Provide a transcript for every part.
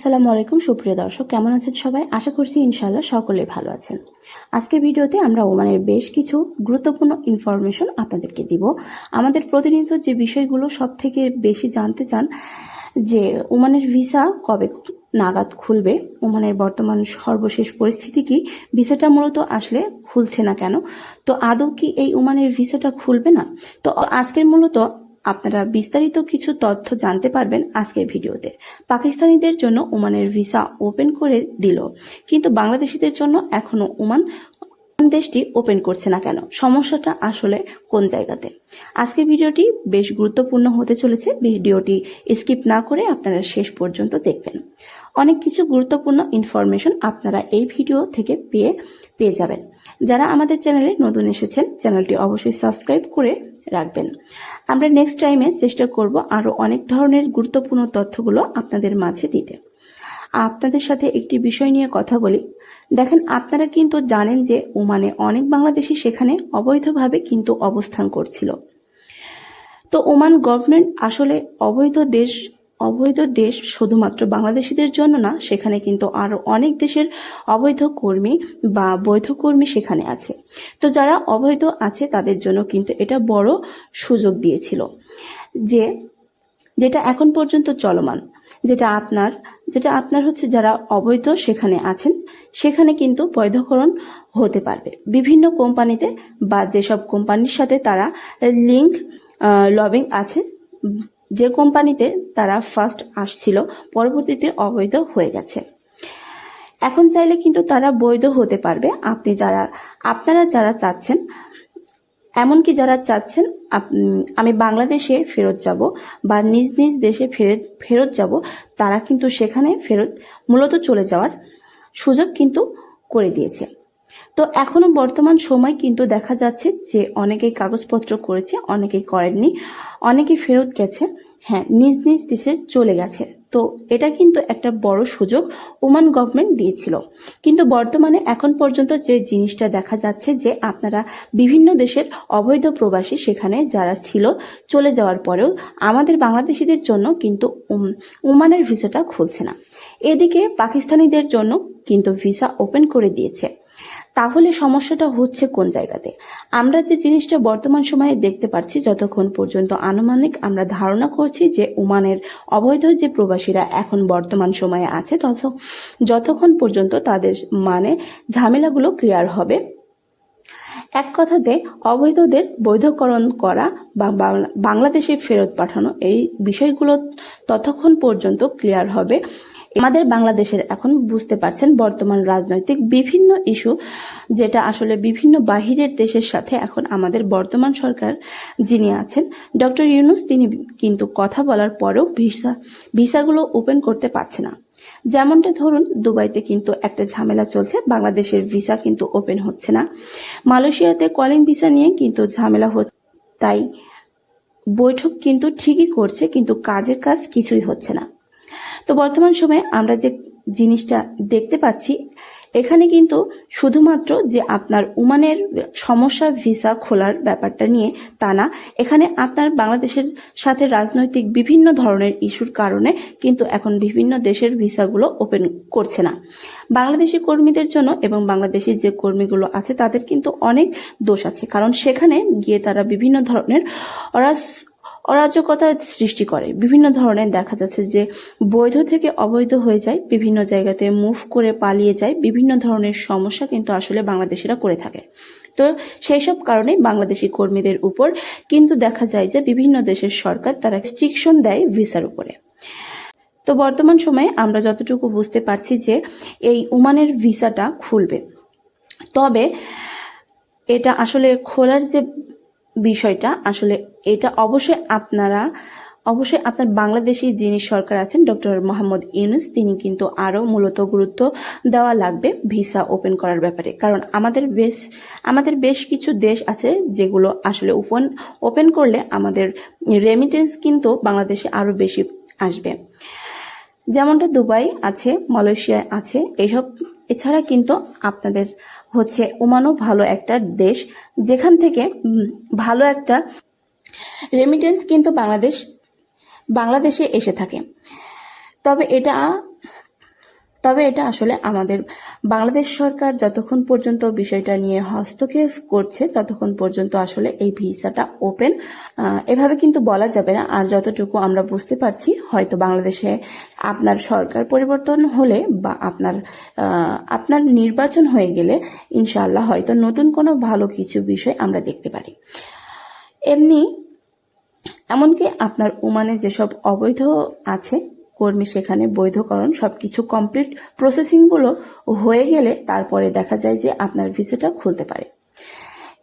আসসালামু আলাইকুম, সুপ্রিয় দর্শক, কেমন আছেন সবাই? আশা করছি ইনশাল্লাহ সকলে ভালো আছেন। আজকের ভিডিওতে আমরা ওমানের বেশ কিছু গুরুত্বপূর্ণ ইনফরমেশন আপনাদেরকে দিব। আমাদের প্রতিনিয়ত যে বিষয়গুলো সব থেকে বেশি জানতে চান, যে ওমানের ভিসা কবে নাগাদ খুলবে, ওমানের বর্তমান সর্বশেষ পরিস্থিতি কি, ভিসাটা মূলত আসলে খুলছে না কেন, তো আদৌ কি এই ওমানের ভিসাটা খুলবে না? তো আজকের মূলত আপনারা বিস্তারিত কিছু তথ্য জানতে পারবেন আজকের ভিডিওতে। পাকিস্তানিদের জন্য ওমানের ভিসা ওপেন করে দিল, কিন্তু বাংলাদেশিদের জন্য এখনও ওমান দেশটি ওপেন করছে না কেন? সমস্যাটা আসলে কোন জায়গাতে? আজকের ভিডিওটি বেশ গুরুত্বপূর্ণ হতে চলেছে। ভিডিওটি স্কিপ না করে আপনারা শেষ পর্যন্ত দেখবেন। অনেক কিছু গুরুত্বপূর্ণ ইনফরমেশন আপনারা এই ভিডিও থেকে পেয়ে পেয়ে যাবেন। যারা আমাদের চ্যানেলে নতুন এসেছেন, চ্যানেলটি অবশ্যই সাবস্ক্রাইব করে রাখবেন। আমরা নেক্সট টাইমে চেষ্টা করব আরও অনেক ধরনের গুরুত্বপূর্ণ তথ্যগুলো আপনাদের মাঝে দিতে। আপনাদের সাথে একটি বিষয় নিয়ে কথা বলি। দেখেন, আপনারা কিন্তু জানেন যে ওমানে অনেক বাংলাদেশি সেখানে অবৈধভাবে কিন্তু অবস্থান করছিল। তো ওমান গভর্নমেন্ট আসলে অবৈধ দেশ অবৈধ দেশ শুধুমাত্র বাংলাদেশিদের জন্য না, সেখানে কিন্তু আরও অনেক দেশের অবৈধ কর্মী বা বৈধ কর্মী সেখানে আছে। তো যারা অবৈধ আছে, তাদের জন্য কিন্তু এটা বড় সুযোগ দিয়েছিল যে, যেটা এখন পর্যন্ত চলমান, যেটা আপনার যেটা আপনার হচ্ছে যারা অবৈধ সেখানে আছেন, সেখানে কিন্তু বৈধকরণ হতে পারবে। বিভিন্ন কোম্পানিতে বা যেসব কোম্পানির সাথে তারা লিঙ্ক লবিং আছে যে কোম্পানিতে তারা ফার্স্ট আসছিল, পরবর্তীতে অবৈধ হয়ে গেছে। এখন চাইলে কিন্তু তারা বৈধ হতে পারবে। আপনি যারা, আপনারা যারা চাচ্ছেন, এমনকি যারা চাচ্ছেন আমি বাংলাদেশে ফেরত যাব বা নিজ নিজ দেশে ফেরত ফেরত যাব, তারা কিন্তু সেখানে ফেরত, মূলত চলে যাওয়ার সুযোগ কিন্তু করে দিয়েছে। তো এখনও বর্তমান সময় কিন্তু দেখা যাচ্ছে যে অনেকেই কাগজপত্র করেছে, অনেকেই করেননি। অনেকেই ফেরত গেছে। হ্যাঁ নিজ নিজ দেশে চলে গেছে। তো এটা কিন্তু একটা বড় সুযোগ ওমান গভর্নমেন্ট দিয়েছিল। কিন্তু বর্তমানে এখন পর্যন্ত যে জিনিসটা দেখা যাচ্ছে যে আপনারা বিভিন্ন দেশের অবৈধ প্রবাসী সেখানে যারা ছিল চলে যাওয়ার পরেও আমাদের বাংলাদেশিদের জন্য কিন্তু ওমানের ভিসাটা খুলছে না। এদিকে পাকিস্তানিদের জন্য কিন্তু ভিসা ওপেন করে দিয়েছে। তাহলে সমস্যাটা হচ্ছে কোন জায়গাতে? আমরা যে জিনিসটা বর্তমান সময়ে দেখতে পাচ্ছি যতক্ষণ পর্যন্ত আনুমানিক আমরা ধারণা করছি যে ওমানের অবৈধ যে প্রবাসীরা এখন বর্তমান সময়ে আছে, তত, যতক্ষণ পর্যন্ত তাদের মানে ঝামেলাগুলো ক্লিয়ার হবে। এক কথাতে, অবৈধদের বৈধকরণ করা বা বাংলাদেশে ফেরত পাঠানো এই বিষয়গুলো ততক্ষণ পর্যন্ত ক্লিয়ার হবে। আমাদের বাংলাদেশের এখন বুঝতে পারছেন বর্তমান রাজনৈতিক বিভিন্ন ইস্যু যেটা আসলে বিভিন্ন বাহিরের দেশের সাথে এখন আমাদের বর্তমান সরকার যিনি আছেন, ডক্টর ইউনুস, তিনি কিন্তু কথা বলার পরেও ভিসা, ভিসাগুলো ওপেন করতে পারছে না। যেমনটা ধরুন, দুবাইতে কিন্তু একটা ঝামেলা চলছে, বাংলাদেশের ভিসা কিন্তু ওপেন হচ্ছে না। মালয়েশিয়াতে কলিং ভিসা নিয়ে কিন্তু ঝামেলা হচ্ছে, তাই বৈঠক কিন্তু ঠিকই করছে, কিন্তু কাজের কাজ কিছুই হচ্ছে না। তো বর্তমান সময়ে আমরা যে জিনিসটা দেখতে পাচ্ছি, এখানে কিন্তু শুধুমাত্র যে আপনার উমানের সমস্যা ভিসা খোলার ব্যাপারটা নিয়ে তা না, এখানে আপনার বাংলাদেশের সাথে রাজনৈতিক বিভিন্ন ধরনের ইস্যুর কারণে কিন্তু এখন বিভিন্ন দেশের ভিসাগুলো ওপেন করছে না। বাংলাদেশি কর্মীদের জন্য এবং বাংলাদেশি যে কর্মীগুলো আছে তাদের কিন্তু অনেক দোষ আছে। কারণ সেখানে গিয়ে তারা বিভিন্ন ধরনের অরাজ অরাজকতা সৃষ্টি করে। বিভিন্ন ধরনের দেখা যাচ্ছে যে বৈধ থেকে অবৈধ হয়ে যায়, বিভিন্ন জায়গাতে মুভ করে পালিয়ে যায়, বিভিন্ন ধরনের সমস্যা কিন্তু আসলে বাংলাদেশিরা করে থাকে। তো সেই সব কারণে বাংলাদেশি কর্মীদের উপর কিন্তু দেখা যায় যে বিভিন্ন দেশের সরকার তারা রেস্ট্রিকশন দেয় ভিসার উপরে। তো বর্তমান সময়ে আমরা যতটুকু বুঝতে পারছি যে এই ওমানের ভিসাটা খুলবে। তবে এটা আসলে খোলার যে বিষয়টা, আসলে এটা অবশ্যই আপনারা, অবশ্যই আপনার বাংলাদেশি যিনি সরকার আছেন, ডক্টর মোহাম্মদ ইউনুস, তিনি কিন্তু আরও মূলত গুরুত্ব দেওয়া লাগবে ভিসা ওপেন করার ব্যাপারে। কারণ আমাদের বেশ আমাদের বেশ কিছু দেশ আছে যেগুলো আসলে ওপেন ওপেন করলে আমাদের রেমিটেন্স কিন্তু বাংলাদেশে আরও বেশি আসবে। যেমনটা দুবাই আছে মালয়েশিয়া আছে এইসব এছাড়া কিন্তু আপনাদের হচ্ছে ওমানও ভালো একটা দেশ। যেখান থেকে ভালো একটা রেমিটেন্স কিন্তু বাংলাদেশ, বাংলাদেশে এসে থাকে। তবে এটা তবে এটা আসলে আমাদের বাংলাদেশ সরকার যতক্ষণ পর্যন্ত বিষয়টা নিয়ে হস্তক্ষেপ করছে, ততক্ষণ পর্যন্ত আসলে এই ভিসাটা ওপেন। এভাবে কিন্তু বলা যাবে না। আর যতটুকু আমরা বুঝতে পারছি, হয়তো বাংলাদেশে আপনার সরকার পরিবর্তন হলে বা আপনার আপনার নির্বাচন হয়ে গেলে ইনশাআল্লাহ হয়তো নতুন কোনো ভালো কিছু বিষয় আমরা দেখতে পারি। এমনি, এমনকি আপনার ওমানে যেসব অবৈধ আছে কর্মী সেখানে বৈধকরণ সব কিছু কমপ্লিট প্রসেসিংগুলো হয়ে গেলে তারপরে দেখা যায় যে আপনার ভিসাটা খুলতে পারে।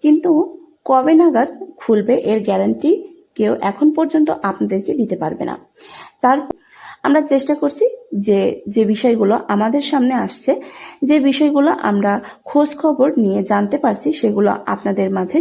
কিন্তু কবে নাগাদ খুলবে এর গ্যারান্টি কেউ এখন পর্যন্ত আপনাদেরকে দিতে পারবে না। তার আমরা চেষ্টা করছি যে যে বিষয়গুলো আমাদের সামনে আসছে, যে বিষয়গুলো আমরা খোঁজ খবর নিয়ে জানতে পারছি সেগুলো আপনাদের মাঝে